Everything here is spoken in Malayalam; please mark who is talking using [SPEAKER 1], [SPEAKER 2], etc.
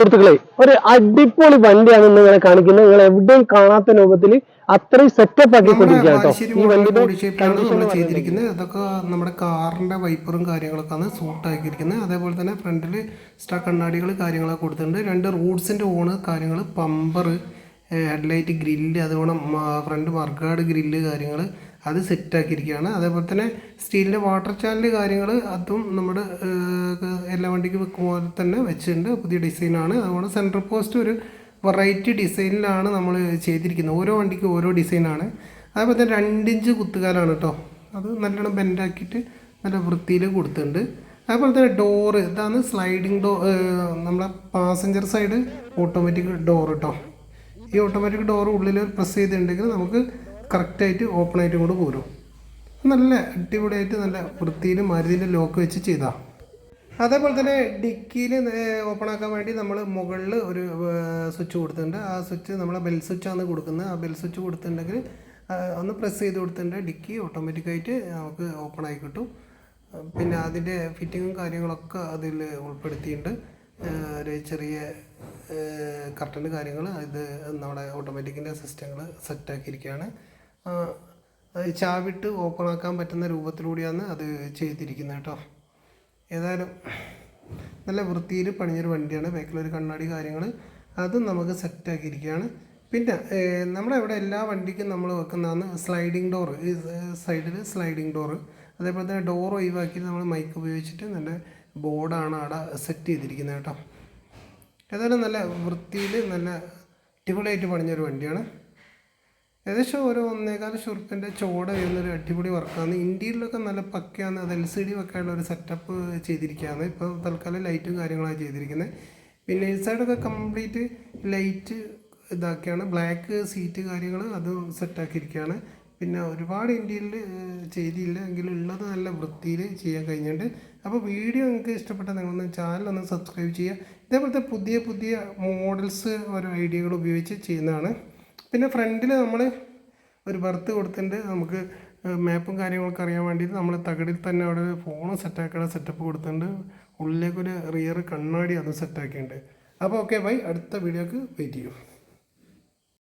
[SPEAKER 1] സുഹൃത്തുക്കളെ ഒരു അടിപൊളി വണ്ടിയാണ് നിങ്ങളെ കാണിക്കുന്നത്. നിങ്ങൾ എവിടെയും കാണാത്ത രൂപത്തിൽ അത്രയും സെറ്റപ്പ് ആക്കി കൊണ്ടിരിക്കുകയാണ് ഈ വണ്ടിയുടെ
[SPEAKER 2] ചെയ്തിരിക്കുന്നത്. അതൊക്കെ നമ്മുടെ കാറിന്റെ വൈപ്പറും കാര്യങ്ങളൊക്കെ ആണ് സൂട്ട് ആക്കിയിരിക്കുന്നത്. അതേപോലെ തന്നെ ഫ്രണ്ടിൽ എക്സ്ട്രാ കണ്ണാടികൾ കാര്യങ്ങളൊക്കെ കൊടുത്തിട്ടുണ്ട്. രണ്ട് റൂട്ട്സിന്റെ ഓണ് കാര്യങ്ങൾ പമ്പർ ഹെഡ്ലൈറ്റ് ഗ്രില്ല് അതുപോലെ ഫ്രണ്ട് മർഗാർഡ് ഗ്രില്ല് കാര്യങ്ങൾ അത് സെറ്റാക്കിയിരിക്കുകയാണ് അതേപോലെ തന്നെ സ്റ്റീലിന്റെ വാട്ടർ ചാനൽ കാര്യങ്ങൾ അതും നമ്മുടെ എല്ലാ വണ്ടിക്ക് വെക്കും പോലെ തന്നെ വെച്ചിട്ടുണ്ട്. പുതിയ ഡിസൈനാണ് അതുപോലെ സെൻട്രൽ പോസ്റ്റ് ഒരു വെറൈറ്റി ഡിസൈനിലാണ് നമ്മൾ ചെയ്തിരിക്കുന്നത്. ഓരോ വണ്ടിക്ക് ഓരോ ഡിസൈനാണ് അതേപോലെ തന്നെ രണ്ടിഞ്ച് കുത്തുകാലാണ് കേട്ടോ അത് നല്ലോണം ബെൻഡാക്കിയിട്ട് നല്ല വൃത്തിയിൽ കൊടുത്തിട്ടുണ്ട്. അതേപോലെ തന്നെ ഡോറ് ഇതാണ് സ്ലൈഡിങ് ഡോ നമ്മളെ പാസഞ്ചർ സൈഡ് ഓട്ടോമാറ്റിക് ഡോർ കേട്ടോ ഈ ഓട്ടോമാറ്റിക് ഡോർ ഉള്ളിൽ പ്രസ് ചെയ്തിട്ടുണ്ടെങ്കിൽ നമുക്ക് കറക്റ്റായിട്ട് ഓപ്പൺ ആയിട്ട് കൂടെ പോരും. നല്ല അടിപൊളിയായിട്ട് നല്ല വൃത്തിയിൽ മരുതിന്റെ ലോക്ക് വെച്ച് ചെയ്താൽ അതേപോലെ തന്നെ ഡിക്കിയിൽ ഓപ്പൺ ആക്കാൻ വേണ്ടി നമ്മൾ മുകളിൽ ഒരു സ്വിച്ച് കൊടുത്തിട്ടുണ്ട്. ആ സ്വിച്ച് നമ്മൾ ബെൽ സ്വിച്ചാണ് കൊടുക്കുന്നത്. ആ ബെൽ സ്വിച്ച് കൊടുത്തിട്ടുണ്ടെങ്കിൽ ഒന്ന് പ്രസ് ചെയ്ത് കൊടുത്തിട്ടുണ്ടെങ്കിൽ ഡിക്കി ഓട്ടോമാറ്റിക്കായിട്ട് നമുക്ക് ഓപ്പൺ ആയി കിട്ടും. പിന്നെ അതിന്റെ ഫിറ്റിങ്ങും കാര്യങ്ങളൊക്കെ അതിൽ ഉൾപ്പെടുത്തിയിട്ടുണ്ട്. ഒരു ചെറിയ കർട്ടന്റെ കാര്യങ്ങൾ ഇത് നമ്മുടെ ഓട്ടോമാറ്റിക്കിന്റെ സിസ്റ്റങ്ങൾ സെറ്റാക്കിയിരിക്കുകയാണ് അത് ചാവിട്ട് ഓപ്പൺ ആക്കാൻ പറ്റുന്ന രൂപത്തിലൂടെയാണ് അത് ചെയ്തിരിക്കുന്നത് കേട്ടോ. ഏതായാലും നല്ല വൃത്തിയിൽ പണിഞ്ഞൊരു വണ്ടിയാണ്. ബാക്കിലൊരു കണ്ണാടി കാര്യങ്ങൾ അതും നമുക്ക് സെറ്റാക്കിയിരിക്കുകയാണ് പിന്നെ നമ്മുടെ ഇവിടെ എല്ലാ വണ്ടിക്കും നമ്മൾ വെക്കുന്നതാണ് സ്ലൈഡിങ് ഡോർ ഈ സൈഡിൽ സ്ലൈഡിങ് ഡോർ അതേപോലെ തന്നെ ഡോർ ഒഴിവാക്കി നമ്മൾ മൈക്ക് ഉപയോഗിച്ചിട്ട് നല്ല ബോർഡാണ് അവിടെ സെറ്റ് ചെയ്തിരിക്കുന്നത് കേട്ടോ. ഏതായാലും നല്ല വൃത്തിയിൽ നല്ല അടിപൊളിയായിട്ട് പണിഞ്ഞൊരു വണ്ടിയാണ്. ഏകദേശം ഒരു ഒന്നേകാൽ ഷുറുപ്പിന്റെ ചോട എന്നൊരു അടിപൊളി വർക്കാണ്. ഇന്ത്യയിലൊക്കെ നല്ല പക്കയാണ്. അത് എൽ സി ഡി വെക്കാനുള്ള ഒരു സെറ്റപ്പ് ചെയ്തിരിക്കുകയാണ്. ഇപ്പോൾ തൽക്കാലം ലൈറ്റും കാര്യങ്ങളാണ് ചെയ്തിരിക്കുന്നത്. പിന്നെ ഈ സൈഡൊക്കെ കംപ്ലീറ്റ് ലൈറ്റ് ഇതാക്കിയാണ്. ബ്ലാക്ക് സീറ്റ് കാര്യങ്ങൾ അത് സെറ്റാക്കിയിരിക്കുകയാണ്. പിന്നെ ഒരുപാട് ഇന്ത്യയിൽ ചെയ്തില്ല എങ്കിലും ഉള്ളത് നല്ല വൃത്തിയിൽ ചെയ്യാൻ കഴിഞ്ഞിട്ടുണ്ട്. അപ്പോൾ വീഡിയോ നിങ്ങൾക്ക് ഇഷ്ടപ്പെട്ടാൽ നിങ്ങളൊന്ന് ചാനൽ ഒന്ന് സബ്സ്ക്രൈബ് ചെയ്യുക. ഇതേപോലത്തെ പുതിയ പുതിയ മോഡൽസ് ഓരോ ഐഡിയകൾ ഉപയോഗിച്ച് ചെയ്യുന്നതാണ്. പിന്നെ ഫ്രണ്ടിൽ നമ്മൾ ഒരു ബർത്ത് കൊടുത്തിട്ടുണ്ട് നമുക്ക് മാപ്പും കാര്യങ്ങളൊക്കെ അറിയാൻ വേണ്ടിയിട്ട് നമ്മൾ തകടിൽ തന്നെ അവിടെ ഒരു ഫോൺ സെറ്റാക്കാനുള്ള സെറ്റപ്പ് കൊടുത്തിട്ടുണ്ട് ഉള്ളിലേക്കൊരു റിയർ കണ്ണാടി അതും സെറ്റാക്കിയിട്ടുണ്ട് അപ്പോൾ ഓക്കെ ബൈ അടുത്ത വീഡിയോക്ക് വെയിറ്റ് ചെയ്യും.